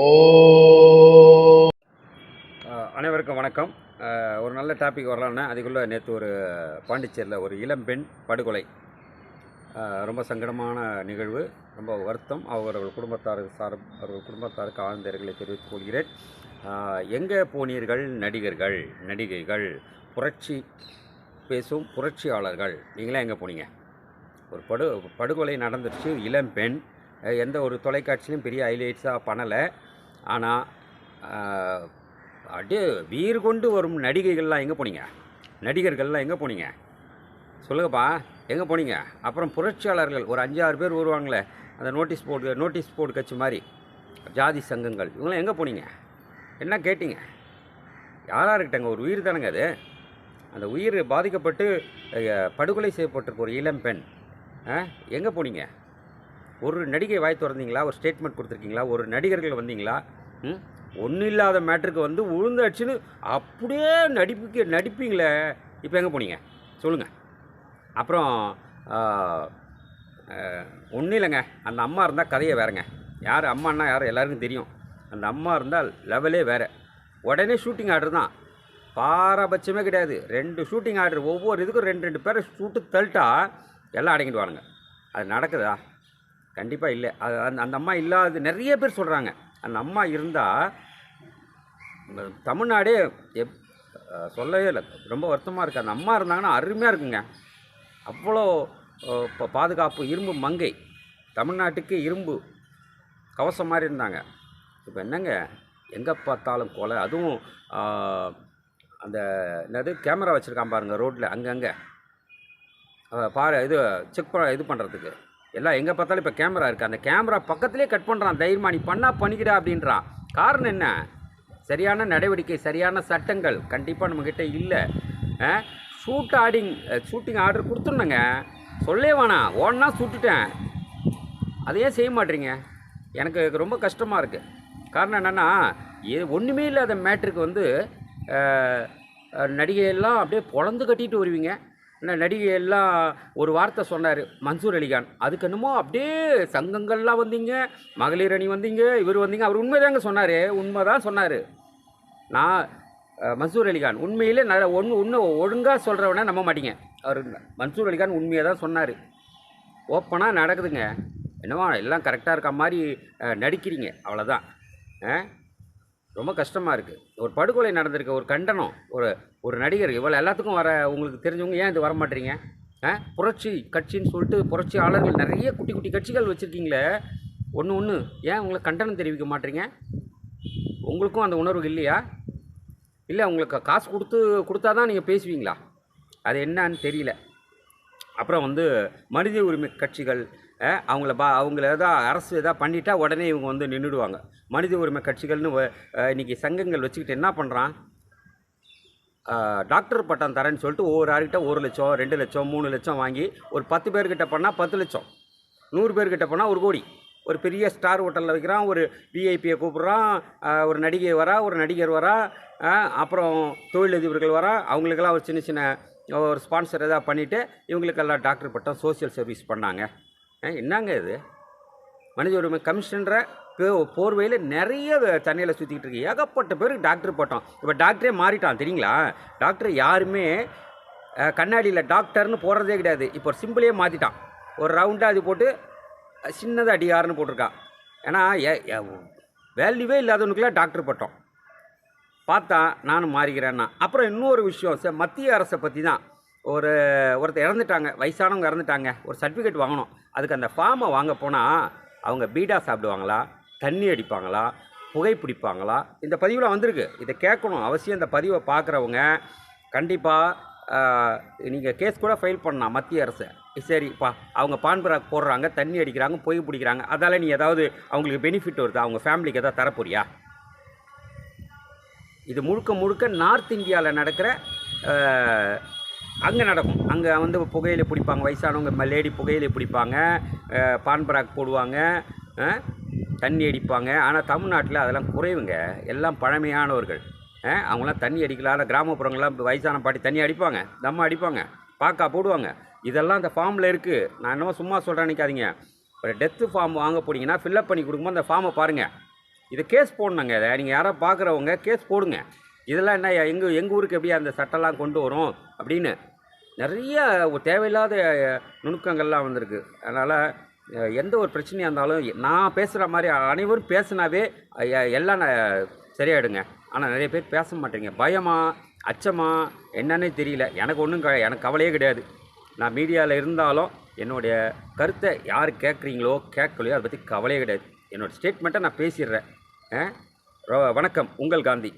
ஓ. அனைவருக்கும் வணக்கம். ஒரு நல்ல டாபிக் வரலான்னா அதுக்குள்ளே நேற்று ஒரு பாண்டிச்சேரியில் ஒரு இளம்பெண் படுகொலை. ரொம்ப சங்கடமான நிகழ்வு. ரொம்ப வருத்தம். அவர்கள் குடும்பத்தாருக்கு சார் அவர்கள் குடும்பத்தாருக்கு ஆழ்ந்த இரங்கலை தெரிவித்துக் கொள்கிறேன். எங்கே போனீர்கள்? நடிகர்கள் நடிகைகள் புரட்சி பேசும் புரட்சியாளர்கள். நீங்களே எங்கே போனீங்க? ஒரு படு படுகொலை நடந்துருச்சு. இளம்பெண் எந்த ஒரு தொலைக்காட்சியிலும் பெரிய ஹைலைட்ஸாக பண்ணலை. ஆனால் அப்படியே வீர் கொண்டு வரும் நடிகைகள்லாம் எங்கே போனீங்க? நடிகர்கள்லாம் எங்கே போனீங்க? சொல்லுங்கப்பா எங்கே போனீங்க? அப்புறம் புரட்சியாளர்கள் ஒரு அஞ்சாறு பேர் வருவாங்களே அந்த நோட்டீஸ் போர்டு நோட்டீஸ் போர்டு கட்சி மாதிரி ஜாதி சங்கங்கள் இவங்களாம் எங்கே போனீங்க? என்ன கேட்டீங்க? யாராக இருக்கட்டங்க ஒரு உயிர் தானங்க அது? அந்த உயிர் பாதிக்கப்பட்டு படுகொலை செய்யப்பட்டிருக்க ஒரு இளம்பெண் எங்கே போனீங்க? ஒரு நடிகை வாய் திறந்தீங்களா? ஒரு ஸ்டேட்மெண்ட் கொடுத்துருக்கீங்களா? ஒரு நடிகர்கள் வந்தீங்களா? ம்? ஒன்றும் இல்லாத மேட்ருக்கு வந்து உழுந்தாச்சுன்னு அப்படியே நடிப்புக்கு நடிப்பீங்களே. இப்போ எங்கே போனீங்க? சொல்லுங்கள் அப்புறம் ஒன்றும் இல்லைங்க. அந்த அம்மா இருந்தால் கதையை வேறங்க. யார் அம்மான்னா யார்? எல்லாருக்கும் தெரியும். அந்த அம்மா இருந்தால் லெவலே வேறு. உடனே ஷூட்டிங் ஆர்டர் தான். பாரபட்சமே கிடையாது. ரெண்டு ஷூட்டிங் ஆர்டர் ஒவ்வொரு இதுக்கும் ரெண்டு ரெண்டு பேரை ஷூட்டு தள்ளிட்டா எல்லாம் அடங்கிட்டு வாருங்க அது நடக்குதா? கண்டிப்பாக இல்லை. அது அந்த அந்த அம்மா இல்லாத நிறைய பேர் சொல்கிறாங்க அந்த அம்மா இருந்தால் தமிழ்நாடே எப் சொல்லவே இல்லை. ரொம்ப வருத்தமாக இருக்குது அந்த அம்மா இருந்தாங்கன்னா அருமையாக இருக்குங்க. அவ்வளோ இப்போ பாதுகாப்பு இரும்பு மங்கை. தமிழ்நாட்டுக்கு இரும்பு கவசம் மாதிரி இருந்தாங்க. இப்போ என்னங்க? எங்கே பார்த்தாலும் கொலை. அதுவும் அந்த என்னது கேமரா வச்சுருக்கான் பாருங்கள் ரோட்டில் அங்கங்கே. பாரு இது செக் பண்ண இது பண்ணுறதுக்கு எல்லாம் எங்கே பார்த்தாலும் இப்போ கேமரா இருக்குது அந்த கேமரா பக்கத்துலேயே கட் பண்ணுறான் தைரியமா நீ பண்ணால் பண்ணிக்கிடா அப்படின்றான் காரணம் என்ன? சரியான நடவடிக்கை சரியான சட்டங்கள் கண்டிப்பாக நம்மக்கிட்ட இல்லை. ஷூட் ஆடிங் ஷூட்டிங் ஆர்டர் கொடுத்துருந்தேங்க சொல்லே வேணாம். ஓடனா சுட்டுட்டேன். அதையே செய்ய மாட்டீங்க. எனக்கு ரொம்ப கஷ்டமாக இருக்குது காரணம் என்னென்னா இது ஒன்றுமே இல்லாத மேட்ருக்கு வந்து நடிகையெல்லாம் அப்படியே பொழந்து கட்டிட்டு வருவீங்க. நடிகை எல்லாம் ஒரு வார்த்தை சொன்னார் மன்சூர் அலிகான். அதுக்கு என்னமோ அப்படியே சங்கங்கள்லாம் வந்தீங்க மகளிர் அணி வந்தீங்க இவர் வந்தீங்க அவர் உண்மைதாங்க சொன்னார் உண்மை தான் சொன்னார். நான் மன்சூர் அலிகான் உண்மையிலே நல்ல ஒன்று ஒன்று ஒழுங்காக சொல்கிறவனே நம்ப மாட்டீங்க. அவர் மன்சூர் அலிகான் உண்மையை தான் சொன்னார். ஓப்பனாக நடக்குதுங்க. என்னவா எல்லாம் கரெக்டாக இருக்க மாதிரி நடிக்கிறீங்க அவ்வளோதான் ஆ ரொம்ப கஷ்டமாக இருக்குது ஒரு படுகொலை நடந்திருக்க ஒரு கண்டனம் ஒரு ஒரு நடிகர் இவ்வளோ எல்லாத்துக்கும் வர உங்களுக்கு தெரிஞ்சவங்க ஏன் இது வர மாட்டீங்க ஆ? புரட்சி கட்சின்னு சொல்லிட்டு புரட்சியாளர்கள் நிறைய குட்டி குட்டி கட்சிகள் வச்சுருக்கீங்களே. ஒன்று ஒன்று ஏன் உங்களுக்கு கண்டனம் தெரிவிக்க மாட்டீங்க? உங்களுக்கும் அந்த உணர்வு இல்லையா? இல்லை உங்களுக்கு காசு கொடுத்து கொடுத்தா தான் நீங்கள் பேசுவீங்களா? அது என்னன்னு தெரியல. அப்புறம் வந்து மனித உரிமை கட்சிகள் அவங்கள பா அவங்கள எதாவது அரசு எதாவது பண்ணிட்டா உடனே இவங்க வந்து நின்றுடுவாங்க மனித உரிமை கட்சிகள்னு வ- சங்கங்கள் வச்சுக்கிட்டு என்ன பண்ணுறான் டாக்டர் பட்டம் தரேன்னு சொல்லிட்டு ஒவ்வொரு ஆளுகிட்ட ஒரு லட்சம் ரெண்டு லட்சம் மூணு லட்சம் வாங்கி ஒரு பத்து பேர்கிட்ட பண்ணால் பத்து லட்சம். நூறு பேர்கிட்ட பண்ணால் ஒரு கோடி. ஒரு பெரிய ஸ்டார் ஹோட்டலில் வைக்கிறான் ஒரு விஐபியை கூப்பிட்றான் ஒரு நடிகை வரா ஒரு நடிகர் வரா அப்புறம் தொழிலதிபர்கள் வரா அவங்களுக்கெல்லாம் ஒரு சின்ன சின்ன ஒரு ஸ்பான்சர் எதாவது பண்ணிவிட்டு இவங்களுக்கெல்லாம் டாக்டர் பட்டம் சோஷியல் சர்வீஸ் பண்ணாங்க. என்னங்க இது? மனித உரிமை கமிஷன்ற பே- போர்வையில் நிறைய தண்ணியில் சுற்றிக்கிட்டு இருக்கு. ஏகப்பட்ட பேருக்கு டாக்டர் பட்டம். இப்போ டாக்டரே மாறிட்டான் தெரியுங்களா? டாக்டர் யாருமே கண்ணாடியில் டாக்டர்னு போடுறதே கிடையாது. இப்போ சிம்பிளே மாற்றிட்டான் ஒரு ரவுண்டாக அது போட்டு சின்னதாக அடியாருன்னு போட்டிருக்கான். ஏன்னா வேல்யூவே இல்லாதவனுக்குலாம் டாக்டர் பட்டம். பார்த்தா நானும் மாறிக்கிறேன்னா. அப்புறம் இன்னொரு விஷயம் ச மத்திய அரசை பற்றி தான் ஒரு ஒருத்தர் இறந்துட்டாங்க வயசானவங்க இறந்துட்டாங்க ஒரு சர்டிஃபிகேட் வாங்கணும். அதுக்கு அந்த ஃபார்மை வாங்க போனால் அவங்க பீடா சாப்பிடுவாங்களா தண்ணி அடிப்பாங்களா புகை பிடிப்பாங்களா? இந்த பதிவில் வந்திருக்கு. இதை கேட்கணும். அவசியம் இந்த பதிவை பார்க்குறவங்க கண்டிப்பாக நீங்கள் கேஸ் கூட ஃபைல் பண்ணலாம் மத்திய அரசு. சரிப்பா அவங்க பான்பராக் போடுறாங்க தண்ணி அடிக்கிறாங்க புகை பிடிக்கிறாங்க. அதால் நீ ஏதாவது அவங்களுக்கு பெனிஃபிட் வருது? அவங்க ஃபேமிலிக்கு ஏதாவது தரப்போறியா? இது முழுக்க முழுக்க நார்த் இந்தியாவில் நடக்கிற அங்கே நடக்கும். அங்கே வந்து புகையிலை பிடிப்பாங்க. வயசானவங்க லேடி புகையிலை பிடிப்பாங்க. பான்பராக் போடுவாங்க. தண்ணி அடிப்பாங்க. ஆனால் தமிழ்நாட்டில் அதெல்லாம் குறைவுங்க. எல்லாம் பழமையானவர்கள். அவங்களாம் தண்ணி அடிக்கலாம் கிராமப்புறங்கள்லாம் வயசான பாட்டி தண்ணி அடிப்பாங்க. தம்மா அடிப்பாங்க. பாக்கா போடுவாங்க. இதெல்லாம் அந்த ஃபார்மில் இருக்குது நான் என்னமோ சும்மா சொல்கிறேன் நினைக்காதீங்க. ஒரு டெத்து ஃபார்ம் வாங்க போனீங்கன்னா ஃபில்அப் பண்ணி கொடுக்கும்போது அந்த ஃபார்மை பாருங்கள் இதை கேஸ் போடணுங்க. இதை நீங்கள் யாரோ பார்க்குறவங்க கேஸ் போடுங்க. இதெல்லாம் என்ன எங்கள் எங்கள் ஊருக்கு எப்படி அந்த சட்டம்லாம் கொண்டு வரும் அப்படின்னு நிறைய தேவையில்லாத நுணுக்கங்கள்லாம் வந்திருக்கு. அதனால் எந்த ஒரு பிரச்சனையாக இருந்தாலும் நான் பேசுகிற மாதிரி அனைவரும் பேசினாவே எல்லாம் சரியாயிடுங்க. ஆனால் நிறைய பேர் பேச மாட்டேங்க. பயமா அச்சமா என்னன்னே தெரியல. எனக்கு ஒன்றும் க எனக்கு கவலையே கிடையாது. நான் மீடியாவில் இருந்தாலும் என்னுடைய கருத்தை யார் கேட்குறீங்களோ கேட்கலையோ அதை பற்றி கவலையே கிடையாது. என்னோடய ஸ்டேட்மெண்ட்டை நான் பேசிடுறேன். வணக்கம். உங்கள் காந்தி.